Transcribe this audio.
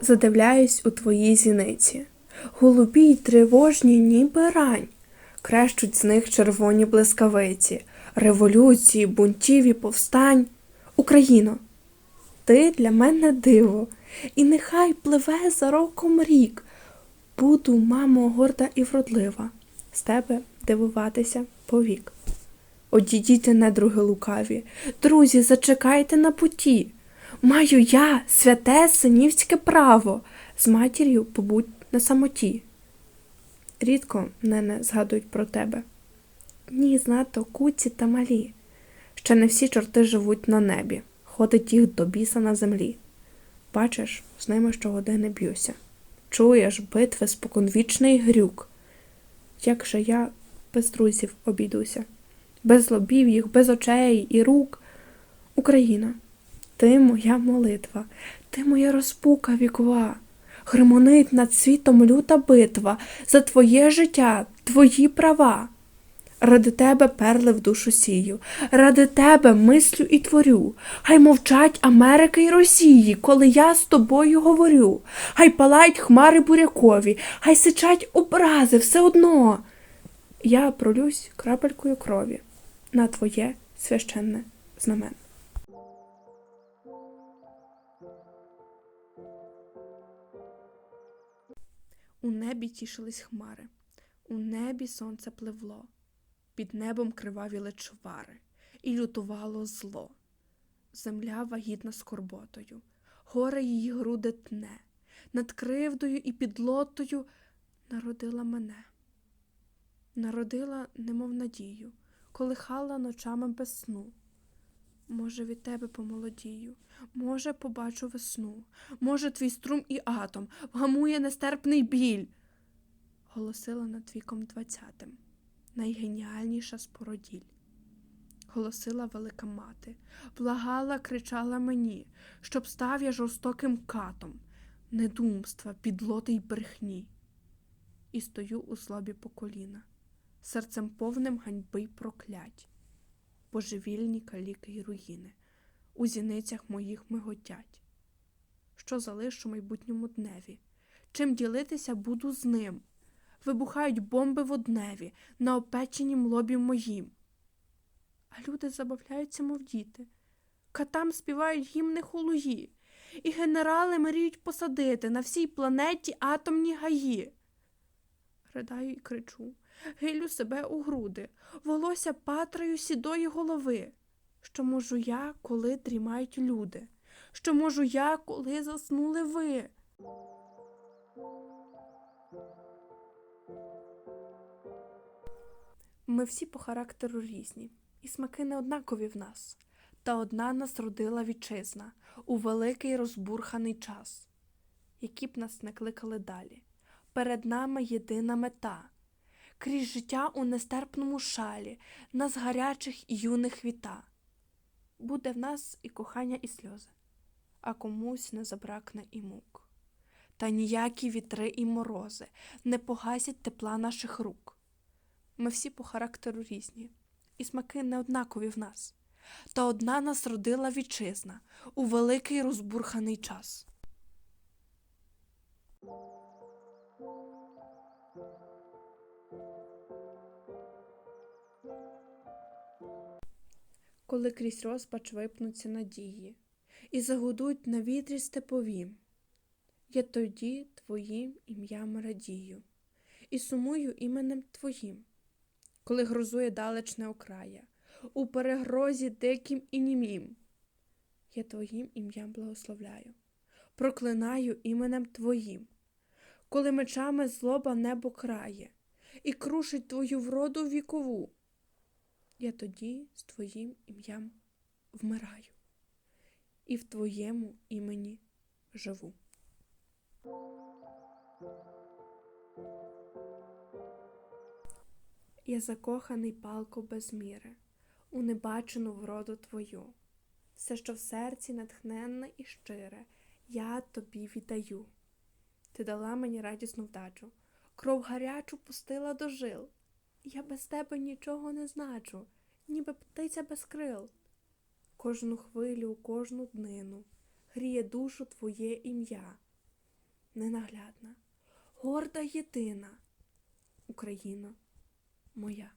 Задивляюсь у твої зіниці, голубі й тривожні, ніби рань, крещуть з них червоні блискавиці, революції, бунтів і повстань. Україно, ти для мене диво, і нехай пливе за роком рік. Буду, мамо, горда і вродлива, з тебе дивуватися повік. Одійдіте, недруги лукаві, друзі, зачекайте на путі. Маю я святе синівське право з матір'ю побудь на самоті. Рідко нене згадують про тебе. Ні, знато куці та малі. Ще не всі чорти живуть на небі, ходить їх до біса на землі. Бачиш, з ними щогодини б'юся. Чуєш битви споконвічний грюк. Як же я без друзів обійдуся, без лобів їх, без очей і рук. Україна, ти моя молитва, ти моя розпука вікова. Гримонить над світом люта битва за твоє життя, твої права. Ради тебе перли в душу сію, ради тебе мислю і творю. Хай мовчать Америки й Росії, коли я з тобою говорю. Хай палають хмари бурякові, хай сичать образи все одно. Я пролюсь крапелькою крові на твоє священне знамен. У небі тішились хмари, у небі сонце пливло, під небом кривавіли чвари, і лютувало зло. Земля вагітна скорботою, горе її груди тне, над кривдою і підлотою народила мене. Народила, немов надію, колихала ночами без сну. Може, від тебе помолодію, може, побачу весну, може, твій струм і атом вгамує нестерпний біль. Голосила над віком двадцятим, найгеніальніша з породіль. Голосила велика мати, благала, кричала мені, щоб став я жорстоким катом, недумства, підлоти й брехні. І стою у злобі по коліна, серцем повним ганьби й проклять божевільні каліки й руїни, у зіницях моїх миготять. Що залишу майбутньому дневі? Чим ділитися буду з ним? Вибухають бомби водневі на опеченім лобі моїм. А люди забавляються, мов діти, катам співають гімни холуї, і генерали мріють посадити на всій планеті атомні гаї. Ридаю й кричу, гилю себе у груди, волосся патраю сідої голови. Що можу я, коли дрімають люди? Що можу я, коли заснули ви? Ми всі по характеру різні, і смаки не однакові в нас. Та одна нас родила вітчизна у великий розбурханий час, які б нас не кликали далі. Перед нами єдина мета крізь життя у нестерпному шалі, нас гарячих і юних віта. Буде в нас і кохання, і сльози, а комусь не забракне і мук. Та ніякі вітри і морози не погасять тепла наших рук. Ми всі по характеру різні, і смаки не однакові в нас. Та одна нас родила вітчизна у великий розбурханий час. Коли крізь розпач випнуться надії і загудуть на вітрі степовім, я тоді твоїм ім'ям радію і сумую іменем твоїм, коли грозує далечне окрая, у перегрозі диким і німім, я твоїм ім'ям благословляю, проклинаю іменем твоїм, коли мечами злоба небо крає і крушить твою вроду вікову я тоді з твоїм ім'ям вмираю і в твоєму імені живу. Я закоханий палко без міри, у небачену вроду твою. Все, що в серці натхненне і щире, я тобі віддаю. Ти дала мені радісну вдачу, кров гарячу пустила до жил. Я без тебе нічого не значу, ніби птиця без крил. Кожну хвилю, кожну днину гріє душу твоє ім'я. Ненаглядна, горда єдина Україна моя.